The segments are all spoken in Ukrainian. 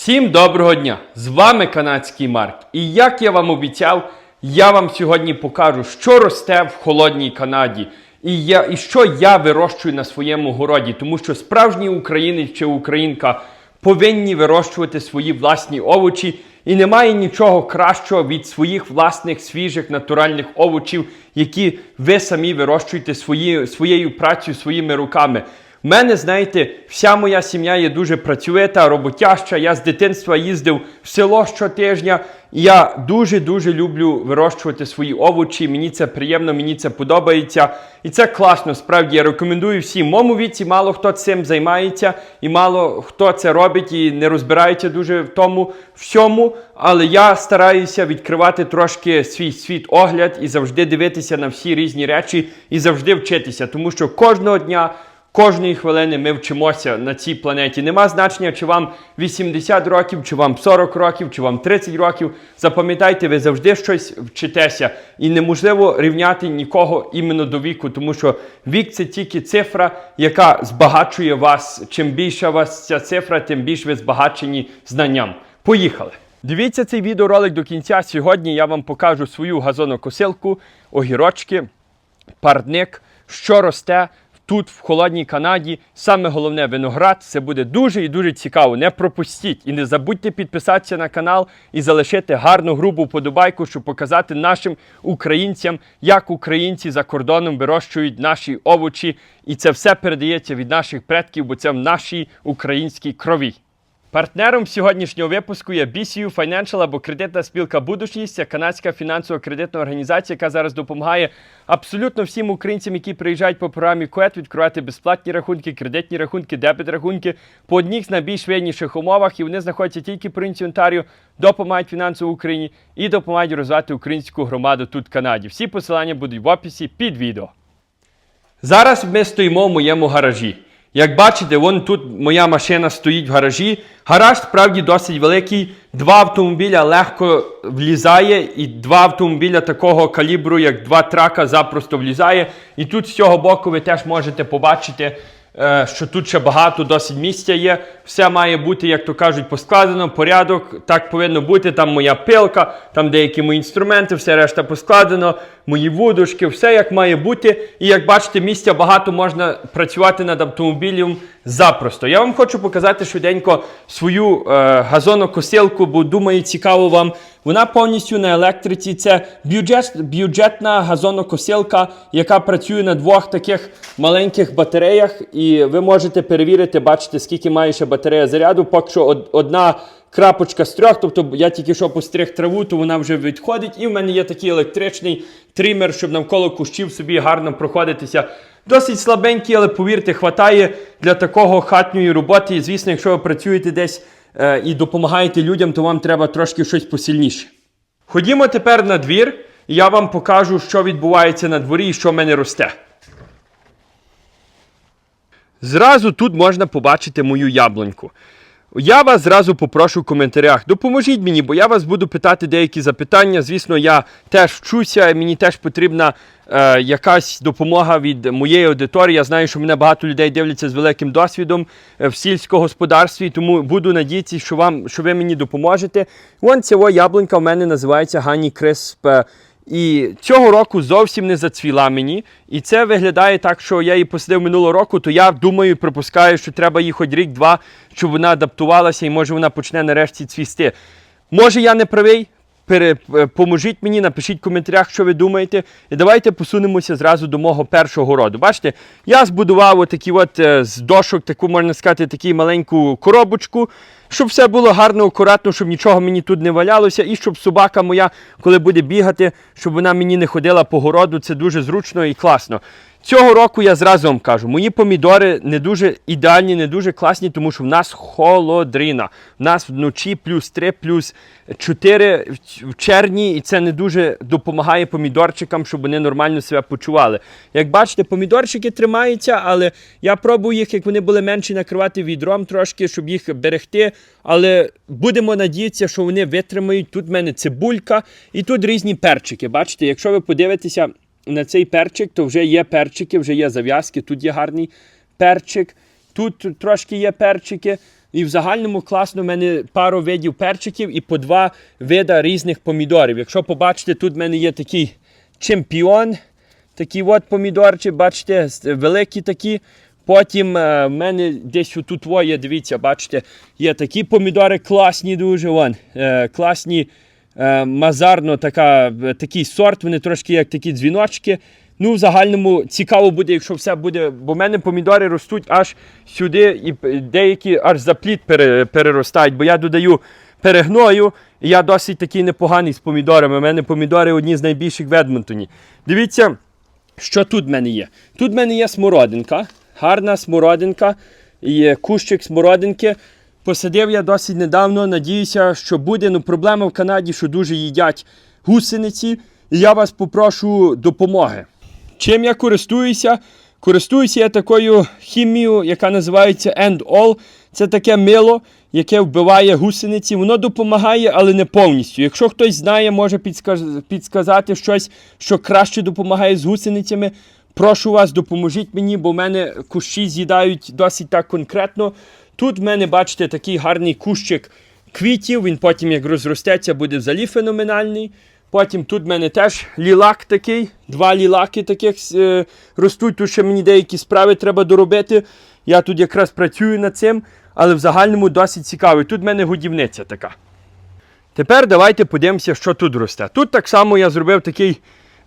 Всім доброго дня! З вами канадський Марк. І як я вам обіцяв, я вам сьогодні покажу, що росте в холодній Канаді. І, я, і що я вирощую на своєму городі, тому що справжній українець чи українка повинні вирощувати свої власні овочі, і немає нічого кращого від своїх власних свіжих натуральних овочів, які ви самі вирощуєте свої, своєю працею, своїми руками. У мене, знаєте, вся моя сім'я є дуже працьовита, роботяща. Я з дитинства їздив в село щотижня. Я дуже-дуже люблю вирощувати свої овочі. Мені це приємно, мені це подобається. І це класно. Справді я рекомендую всім. В моєму віці мало хто цим займається, і мало хто це робить і не розбирається дуже в тому всьому. Але я стараюся відкривати трошки свій світ огляд і завжди дивитися на всі різні речі і завжди вчитися, тому що кожного дня. Кожної хвилини ми вчимося на цій планеті. Нема значення, чи вам 80 років, чи вам 40 років, чи вам 30 років. Запам'ятайте, ви завжди щось вчитеся. І неможливо рівняти нікого іменно до віку, тому що вік це тільки цифра, яка збагачує вас. Чим більша вас ця цифра, тим більш ви збагачені знанням. Поїхали! Дивіться цей відеоролик до кінця. Сьогодні я вам покажу свою газонокосилку, огірочки, парник, що росте тут, в холодній Канаді. Саме головне виноград. Це буде дуже і дуже цікаво. Не пропустіть і не забудьте підписатися на канал і залишити гарну грубу вподобайку, щоб показати нашим українцям, як українці за кордоном вирощують наші овочі. І це все передається від наших предків, бо це в нашій українській крові. Партнером сьогоднішнього випуску є BCU Financial або кредитна спілка Будучність. Це канадська фінансово-кредитна організація, яка зараз допомагає абсолютно всім українцям, які приїжджають по програмі КУЕТ, відкривати безплатні рахунки, кредитні рахунки, дебет рахунки по одніх з найбільш вигідніших умовах. І вони знаходяться тільки провінції Онтаріо, допомагають фінансово Україні і допомагають розвивати українську громаду тут в Канаді. Всі посилання будуть в описі під відео. Зараз ми стоїмо в моєму гаражі. Як бачите, вон тут моя машина стоїть в гаражі. Гараж справді досить великий. Два автомобіля легко влізає, і два автомобіля такого калібру, як два трака, запросто влізає. І тут з цього боку ви теж можете побачити, що тут ще багато досить місця є. Все має бути, як то кажуть, поскладено, порядок. Так повинно бути. Там моя пилка, там деякі мої інструменти, все решта поскладено, мої вудочки, все як має бути. І як бачите, місця багато можна працювати над автомобілем запросто. Я вам хочу показати швиденько свою е, газонокосилку, бо думаю, цікаво вам. Вона повністю на електриці. Це бюджет, бюджетна газонокосилка, яка працює на двох таких маленьких батареях. І ви можете перевірити, бачите, скільки має ще батарея заряду. Поки що одна крапочка з трьох, тобто я тільки що постриг траву, то вона вже відходить. І в мене є такий електричний тример, щоб навколо кущів собі гарно проходитися. Досить слабенький, але повірте, хватає для такого хатньої роботи. І звісно, якщо ви працюєте десь і допомагаєте людям, то вам треба трошки щось посильніше. Ходімо тепер на двір, і я вам покажу, що відбувається на дворі і що в мене росте. Зразу тут можна побачити мою яблуньку. Я вас зразу попрошу в коментарях. Допоможіть мені, бо я вас буду питати деякі запитання. Звісно, я теж вчуся, мені теж потрібна е, якась допомога від моєї аудиторії. Я знаю, що мене багато людей дивляться з великим досвідом е, в сільському господарстві, тому буду надіятися, що вам, що ви мені допоможете. Вон ця яблунька в мене називається Гані Крисп. І цього року зовсім не зацвіла мені. І це виглядає так, що я її посадив минулого року, то я думаю, припускаю, що треба їй хоч рік-два, щоб вона адаптувалася і може вона почне нарешті цвісти. Може, я не правий? Е, поможіть мені, напишіть в коментарях, що ви думаєте. І давайте посунемося зразу до мого першого роду. Бачите, я збудував отакі от е, з дошок, таку можна сказати, таку маленьку коробочку, щоб все було гарно, акуратно, щоб нічого мені тут не валялося, і щоб собака моя, коли буде бігати, щоб вона мені не ходила по городу. Це дуже зручно і класно. Цього року я зразу вам кажу, мої помідори не дуже ідеальні, не дуже класні, тому що в нас холодрина. В нас вночі плюс 3, плюс 4 в червні, і це не дуже допомагає помідорчикам, щоб вони нормально себе почували. Як бачите, помідорчики тримаються, але я пробую їх, як вони були менші, накривати відром трошки, щоб їх берегти. Але будемо надіятися, що вони витримають. Тут в мене цибулька і тут різні перчики. Бачите, якщо ви подивитеся на цей перчик, то вже є перчики, вже є зав'язки. Тут є гарний перчик, тут трошки є перчики. І в загальному класно в мене пару видів перчиків і по два вида різних помідорів. Якщо побачите, тут в мене є такий чемпіон, такі от помідорчі, бачите, великі такі. Потім е, в мене десь тут є, дивіться, бачите, є такі помідори класні дуже. Вон, е, класні мазарно така, е, такий сорт, вони трошки як такі дзвіночки. Ну, в загальному цікаво буде, якщо все буде, бо в мене помідори ростуть аж сюди, і деякі аж за плід переростають, бо я додаю перегною, і я досить такий непоганий з помідорами. У мене помідори одні з найбільших в Едмонтоні. Дивіться, що тут в мене є? Тут в мене є смородинка, гарна смородинка, і кущик смородинки. Посадив я досить недавно, надіюся, що буде. Ну, проблема в Канаді, що дуже їдять гусениці, і я вас попрошу допомоги. Чим я користуюся? Користуюся я такою хімією, яка називається End All. Це таке мило, яке вбиває гусениці. Воно допомагає, але не повністю. Якщо хтось знає, може підсказ- підсказати щось, що краще допомагає з гусеницями. Прошу вас, допоможіть мені, бо в мене кущі з'їдають досить так конкретно. Тут в мене, бачите, такий гарний кущик квітів. Він потім, як розростеться, буде взагалі феноменальний. Потім тут в мене теж лілак такий, два лілаки таких е, ростуть. Тут ще мені деякі справи треба доробити. Я тут якраз працюю над цим, але в загальному досить цікавий. Тут в мене годівниця така. Тепер давайте подивимося, що тут росте. Тут так само я зробив такий.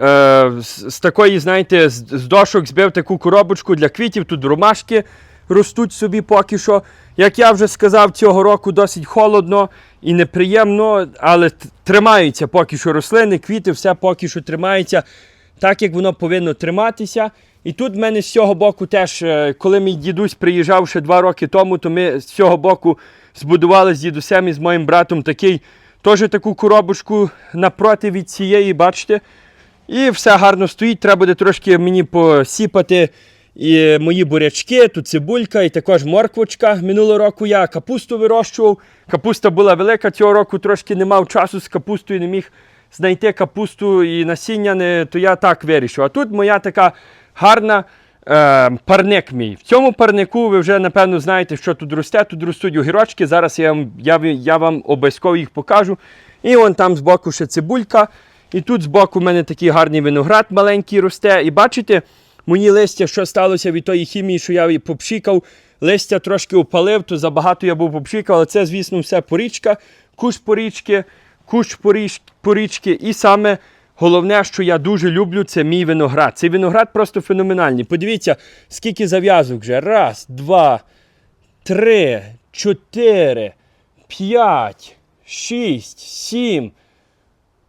Е, з, з такої, знаєте, з, з дошок збив таку коробочку для квітів. Тут ромашки ростуть собі поки що. Як я вже сказав, цього року досить холодно і неприємно, але тримаються поки що рослини, квіти, все поки що тримається так, як воно повинно триматися. І тут в мене з цього боку теж, е, коли мій дідусь приїжджав ще два роки тому, то ми з цього боку збудували з дідусем і з моїм братом такий, теж таку коробочку напроти від цієї, бачите. І все гарно стоїть. Треба буде трошки мені посіпати і мої бурячки, тут цибулька і також морквочка. Минулого року я капусту вирощував. Капуста була велика, цього року трошки не мав часу з капустою, не міг знайти капусту і насіння, не, то я так вирішив. А тут моя така гарна е, парник мій. В цьому парнику ви вже напевно знаєте, що тут росте. Тут ростуть огірочки. Зараз я вам, я, я вам обов'язково їх покажу. І вон там збоку ще цибулька. І тут збоку в мене такий гарний виноград маленький росте. І бачите, мої листя, що сталося від тої хімії, що я її попшикав. Листя трошки опалив, то забагато я був попшикав, але це, звісно, все порічка, кущ порічки, кущ поріч- порічки. І саме головне, що я дуже люблю, це мій виноград. Цей виноград просто феноменальний. Подивіться, скільки зав'язок вже. Раз, два, три, чотири, п'ять, шість, сім.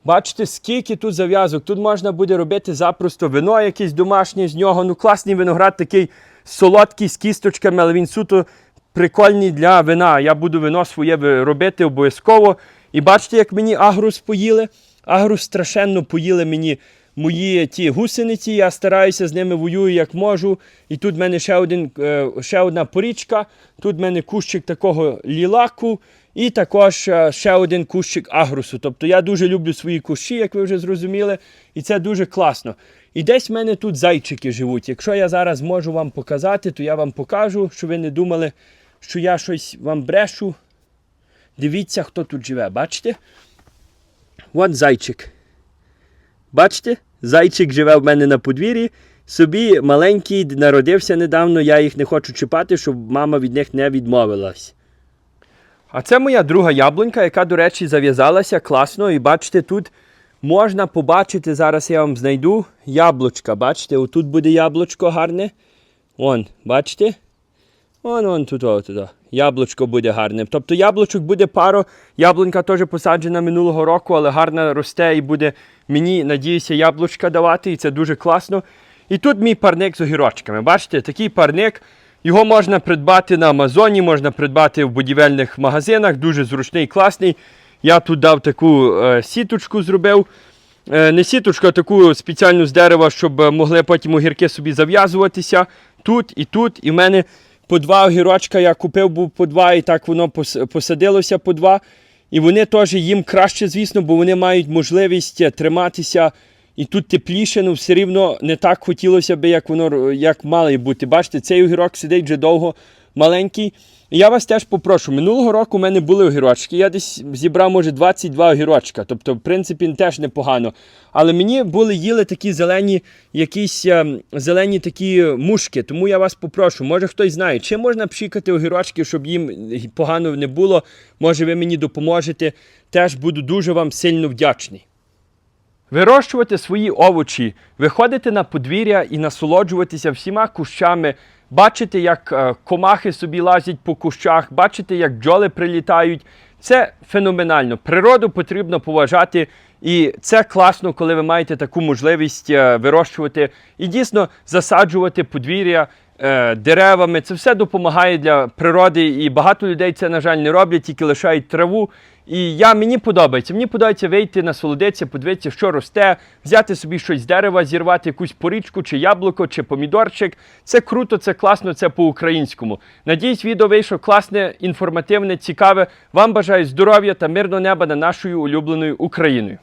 Бачите, скільки тут зав'язок. Тут можна буде робити запросто вино якесь домашнє з нього. Ну, класний виноград такий солодкий з кісточками, але він суто прикольний для вина. Я буду вино своє робити обов'язково. І бачите, як мені агрус поїли. Агрус страшенно поїли мені мої ті гусениці. Я стараюся з ними воюю як можу. І тут в мене ще, один, е, ще одна порічка. Тут в мене кущик такого лілаку. І також е, ще один кущик агрусу. Тобто я дуже люблю свої кущі, як ви вже зрозуміли, і це дуже класно. І десь в мене тут зайчики живуть. Якщо я зараз можу вам показати, то я вам покажу, щоб ви не думали, що я щось вам брешу. Дивіться, хто тут живе, бачите? От зайчик. Бачите? Зайчик живе в мене на подвір'ї. Собі маленький, народився недавно, я їх не хочу чіпати, щоб мама від них не відмовилась. А це моя друга яблунька, яка, до речі, зав'язалася класно. І бачите, тут можна побачити, зараз я вам знайду яблучка. Бачите, отут буде яблучко гарне. Вон, бачите? Вон, вон тут, тут. Яблучко буде гарне. Тобто яблучок буде пару. Яблунька теж посаджена минулого року, але гарно росте і буде мені, надіюся, яблучка давати. І це дуже класно. І тут мій парник з огірочками. Бачите, такий парник. Його можна придбати на Амазоні, можна придбати в будівельних магазинах. Дуже зручний, класний. Я тут дав таку е, сіточку зробив. Е, не сіточку, а таку спеціальну з дерева, щоб е, могли потім огірки собі зав'язуватися. Тут і тут. І в мене по два огірочка я купив був по два, і так воно посадилося по два. І вони теж їм краще, звісно, бо вони мають можливість е, триматися. І тут тепліше, ну все рівно не так хотілося б, як воно як мало бути. Бачите, цей огірок сидить вже довго маленький. Я вас теж попрошу. Минулого року у мене були огірочки. Я десь зібрав, може, 22 огірочка. Тобто, в принципі, теж непогано. Але мені були їли такі зелені, якісь ем, зелені такі мушки. Тому я вас попрошу, може хтось знає, чи можна пшикати огірочки, щоб їм погано не було. Може, ви мені допоможете. Теж буду дуже вам сильно вдячний. Вирощувати свої овочі, виходити на подвір'я і насолоджуватися всіма кущами, бачити, як е, комахи собі лазять по кущах, бачити, як бджоли прилітають. Це феноменально. Природу потрібно поважати, і це класно, коли ви маєте таку можливість е, вирощувати і дійсно засаджувати подвір'я деревами. Це все допомагає для природи, і багато людей це, на жаль, не роблять, тільки лишають траву. І я мені подобається. Мені подобається вийти насолодитися, подивитися, що росте, взяти собі щось з дерева, зірвати якусь порічку, чи яблуко, чи помідорчик. Це круто, це класно, це по-українському. Надіюсь, відео вийшло класне, інформативне, цікаве. Вам бажаю здоров'я та мирного неба над нашою улюбленою Україною.